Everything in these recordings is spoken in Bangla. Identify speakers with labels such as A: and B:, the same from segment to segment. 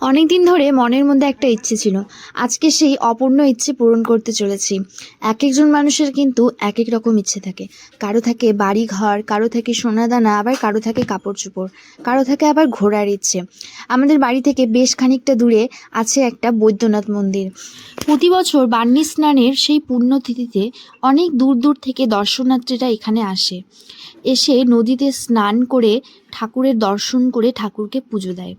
A: অনেক দিন ধরে মনের মধ্যে একটা ইচ্ছে ছিল। আজকে সেই অপূর্ণ ইচ্ছে পূরণ করতে চলেছি। এক একজন মানুষের কিন্তু এক এক রকম ইচ্ছে থাকে। কারও থাকে বাড়ি ঘর কারও থাকে সোনাদানা, আবার কারও থাকে কাপড় চোপড় কারও থাকে আবার ঘোরার ইচ্ছে। আমাদের বাড়ি থেকে বেশ খানিকটা দূরে আছে একটা বৈদ্যনাথ মন্দির। প্রতি বছর বার্নি স্নানের সেই পুণ্যতিথিতে অনেক দূর দূর থেকে দর্শনার্থীরা এখানে আসে। এসে নদীতে স্নান করে ঠাকুরের দর্শন করে ঠাকুরকে পুজো দেয়।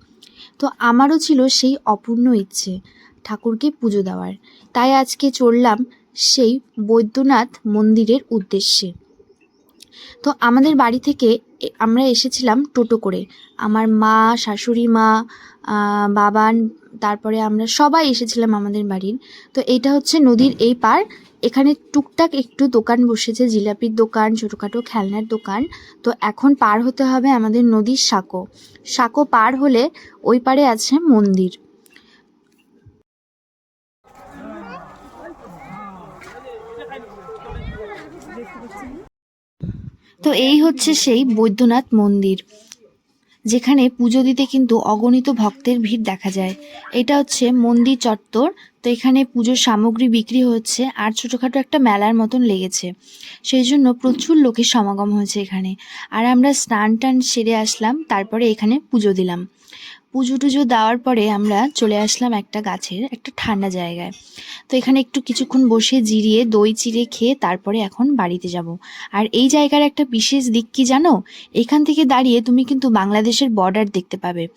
A: তো আমারও ছিল সেই অপূর্ণ ইচ্ছে ঠাকুরকে পুজো দেওয়ার। তাই আজকে চললাম সেই বৈদ্যনাথ মন্দিরের উদ্দেশ্যে। তো আমাদের বাড়ি থেকে আমরা এসেছিলাম টোটো করে। আমার মা, শাশুড়ি মা বাবান তারপরে আমরা সবাই এসেছিলাম আমাদের বাড়ির। তো এইটা হচ্ছে নদীর এই পার। এখানে টুকটাক একটু দোকান বসেছে, জিলাপির দোকান, ছোটোখাটো খেলনার দোকান। তো এখন পার হতে হবে আমাদের নদীর সাঁকো। সাঁকো পার হলে ওই পারে আছে মন্দির। তো এই হচ্ছে সেই বৈদ্যনাথ মন্দির, যেখানে পুজো দিতে কিন্তু অগণিত ভক্তের ভিড় দেখা যায়। এটা হচ্ছে মন্দির চত্বর, তো এখানে পুজোর সামগ্রী বিক্রি হচ্ছে আর ছোটোখাটো একটা মেলার মতন লেগেছে। সেই জন্য প্রচুর লোকের সমাগম হয়েছে এখানে। আর আমরা স্নান টান সেরে আসলাম, তারপরে এখানে পুজো দিলাম। পুজো টুজো দেওয়ার পরে আমরা চলে আসলাম একটা গাছের একটা ঠান্ডা জায়গায়। তো এখানে একটু কিছুক্ষণ বসে জিরিয়ে, দই চিড়ে খেয়ে তারপরে এখন বাড়িতে যাব। আর এই জায়গার একটা বিশেষ দিক কি জানো? এখান থেকে দাঁড়িয়ে তুমি কিন্তু বাংলাদেশের বর্ডার দেখতে পাবে।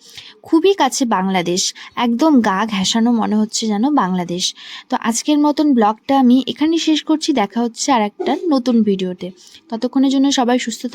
A: খুবই কাছে বাংলাদেশ। একদম গা ঘেঁষানো মনে হচ্ছে যেন বাংলাদেশ। তো আজকের মতন ব্লগটা আমি এখানেই শেষ করছি। দেখা হচ্ছে আর একটা নতুন ভিডিওতে। ততক্ষণের জন্য সবাই সুস্থ থাক